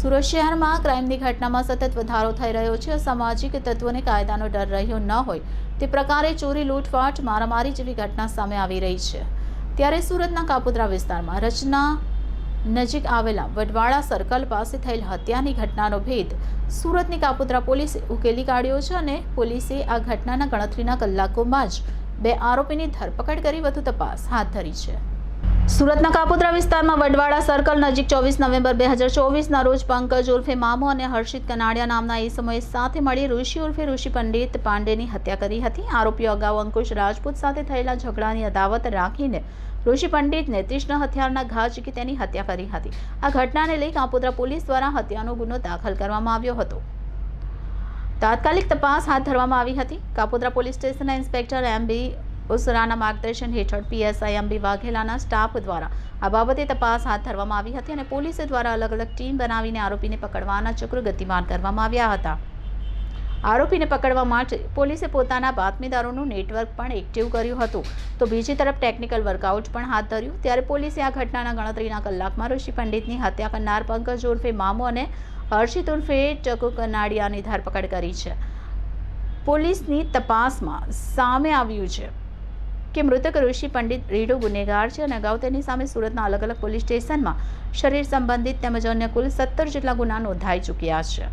સુરત શહેરમાં ક્રાઇમની ઘટનામાં સતત વધારો થઈ રહ્યો છે. સામાજિક તત્વોને કાયદાનો ડર રહ્યો ન હોય તે પ્રકારે ચોરી, લૂંટફાટ, મારામારી જેવી ઘટના સામે આવી રહી છે. ત્યારે સુરતના કાપોદ્રા વિસ્તારમાં રચના નજીક આવેલા વડવાળા સર્કલ પાસે થયેલ હત્યાની ઘટનાનો ભેદ સુરતની કાપોદ્રા પોલીસે ઉકેલી કાઢ્યો છે અને પોલીસે આ ઘટનાના ગણતરીના કલાકોમાં જ બે આરોપીની ધરપકડ કરી વધુ તપાસ હાથ ધરી છે. સુરતના કાપોદ્રા વિસ્તારમાં વડવાડા સર્કલ નજીક ચોવીસ નવેમ્બર બે હજાર ચોવીસના રોજ પંકજ ઉર્ફે મામો અને હર્ષિત કનાડિયા નામના એ સમયે સાથે મળી ઋષિ ઉર્ફે ઋષિ પંડિત પાંડેની હત્યા કરી હતી. આરોપીઓ અગાઉ અંકુશ રાજપૂત સાથે થયેલા ઝઘડાની અદાવત રાખીને ઋષિ પંડિતને તીક્ષ્ણ હથિયારના ઘા ચીકી તેની હત્યા કરી હતી. આ ઘટનાને લઈ કાપોદ્રા પોલીસ દ્વારા હત્યાનો ગુનો દાખલ કરવામાં આવ્યો હતો. તાત્કાલિક તપાસ હાથ ધરવામાં આવી હતી. કાપોદ્રા પોલીસ સ્ટેશનના ઇન્સ્પેક્ટર એમ બી ઉસરાના માર્ગદર્શન હેઠળ પીએસઆઈ અંબી વાઘેલાના સ્ટાફ દ્વારા આ બાબતે તપાસ હાથ ધરવામાં આવી હતી અને પોલીસે દ્વારા અલગ અલગ ટીમ બનાવીને આરોપીને પકડવાના ચક્ર ગતિમાન કરવામાં આવ્યા હતા. આરોપીને પકડવા માટે પોલીસે પોતાના બાતમીદારોનું નેટવર્ક પણ એક્ટિવ કર્યું હતું. તો બીજી તરફ ટેકનિકલ વર્કઆઉટ પણ હાથ ધર્યું. ત્યારે પોલીસે આ ઘટનાના ગણતરીના કલાકમાં ઋષિ પંડિતની હત્યા કરનાર પંકજ ઉર્ફે મામો અને હર્ષિત ઉર્ફે ચકુ કનાડિયાની ધરપકડ કરી છે. પોલીસની તપાસમાં સામે આવ્યું છે. કે મૃતક ઋષિ પંડિત રીડો ગુનેગાર છે અને અગાઉ તેની સામે સુરતના અલગ અલગ પોલીસ સ્ટેશનમાં શરીર સંબંધિત તેમજ અન્ય કુલ સત્તર જેટલા ગુના નોંધાઈ ચૂક્યા છે.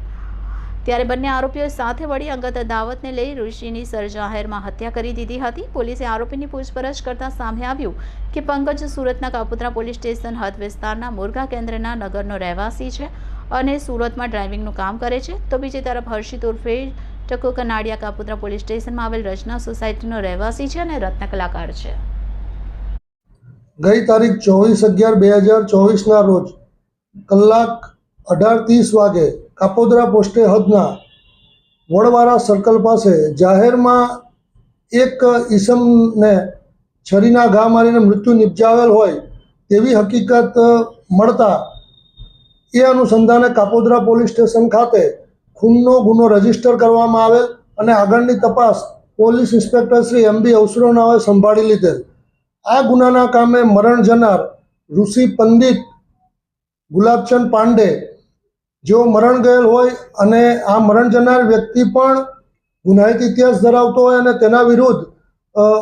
ત્યારે બંને આરોપીઓ સાથે વળી અંગત અદાવતને લઈ ઋષિની સરજાહેરમાં હત્યા કરી દીધી હતી. પોલીસે આરોપીની પૂછપરછ કરતા સામે આવ્યું કે પંકજ સુરતના કાપુત્રા પોલીસ સ્ટેશન હદ વિસ્તારના મુરગા કેન્દ્રના નગરનો રહેવાસી છે અને સુરતમાં ડ્રાઇવિંગનું કામ કરે છે. તો બીજી તરફ હર્ષિત ઉર્ફે ટકો કનાડિયા કાપોદ્રા પોલીસ સ્ટેશનમાં આવેલ રચના સોસાયટીનો રહેવાસી છે અને રત્ન કલાકાર છે. ગઈ તારીખ ચોવીસ અગિયાર બે હજાર ચોવીસના રોજ કલાક અઢાર ત્રીસ વાગે કાપોદ્રા પોસ્ટે હદના વડવાળા સર્કલ પાસે જાહેરમાં એક ઈસમને છરીના ઘા મારીને મૃત્યુ નિપજાવેલ હોય તેવી હકીકત મળતા એ અનુસંધાને કાપોદ્રા પોલીસ સ્ટેશન ખાતે ખૂનનો ગુનો રજિસ્ટર કરવામાં આવેલ અને આગળની તપાસ police inspector Shri M B અવસરોનાઓએ સંભાળી લીધેલ. આ ગુનાના કામે મરણ જનાર ઋષિ પંડિત ગુલાબચંદ પાંડે, જેઓ મરણ ગયેલ હોય અને આ મરણ જનાર વ્યક્તિ પણ ગુનાહિત ઇતિહાસ ધરાવતો હોય અને તેના વિરુદ્ધ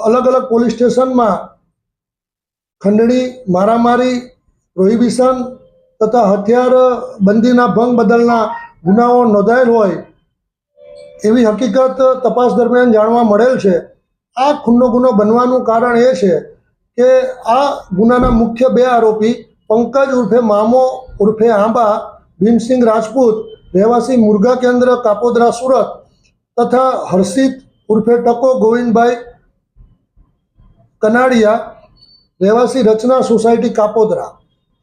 અલગ અલગ પોલીસ સ્ટેશનમાં ખંડણી, મારામારી, પ્રોહિબિશન તથા હથિયાર બંધીના ભંગ બદલના ગુનાઓ નોંધાયેલ હોય એવી હકીકત તપાસ દરમિયાન જાણવા મળેલ છે. આ ખૂનનો ગુનો બનવાનું કારણ એ છે કે આ ગુનાના મુખ્ય બે આરોપી પંકજ ઉર્ફે મામો ઉર્ફે આંબા, ભીમસિંહ રાજપૂત, રહેવાસી મુરગા કેન્દ્ર, કાપોદ્રા સુરત તથા હર્ષિત ઉર્ફે ટકો ગોવિંદભાઈ કનાડિયા, રહેવાસી રચના સોસાયટી કાપોદ્રા.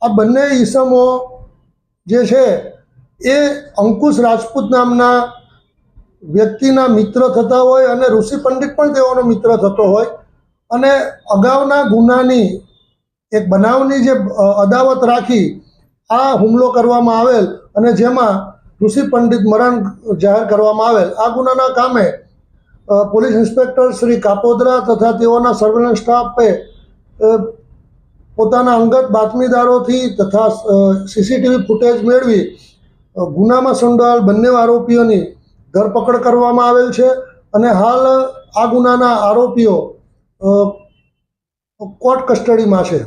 આ બંને ઈસમો જે છે એ અંકુશ રાજપૂત નામના વ્યક્તિના મિત્ર થતા હોય અને ઋષિ પંડિત પણ તેઓનો મિત્ર થતો હોય. અને અગાઉના ગુનાની એક બનાવની જે અદાવત રાખી આ હુમલો કરવામાં આવેલ અને જેમાં ઋષિ પંડિત મરણ જાહેર કરવામાં આવેલ. આ ગુનાના કામે પોલીસ ઇન્સ્પેક્ટર શ્રી કાપોદરા તથા તેઓના સર્વેલન્સ સ્ટાફે પોતાના અંગત બાતમીદારોથી તથા સીસીટીવી ફૂટેજ મેળવી ગુનામાં સંડોવાયેલ બંને આરોપીઓની ધરપકડ કરવામાં આવેલ છે અને હાલ આ ગુનાના આરોપીઓ કોર્ટ કસ્ટડીમાં છે.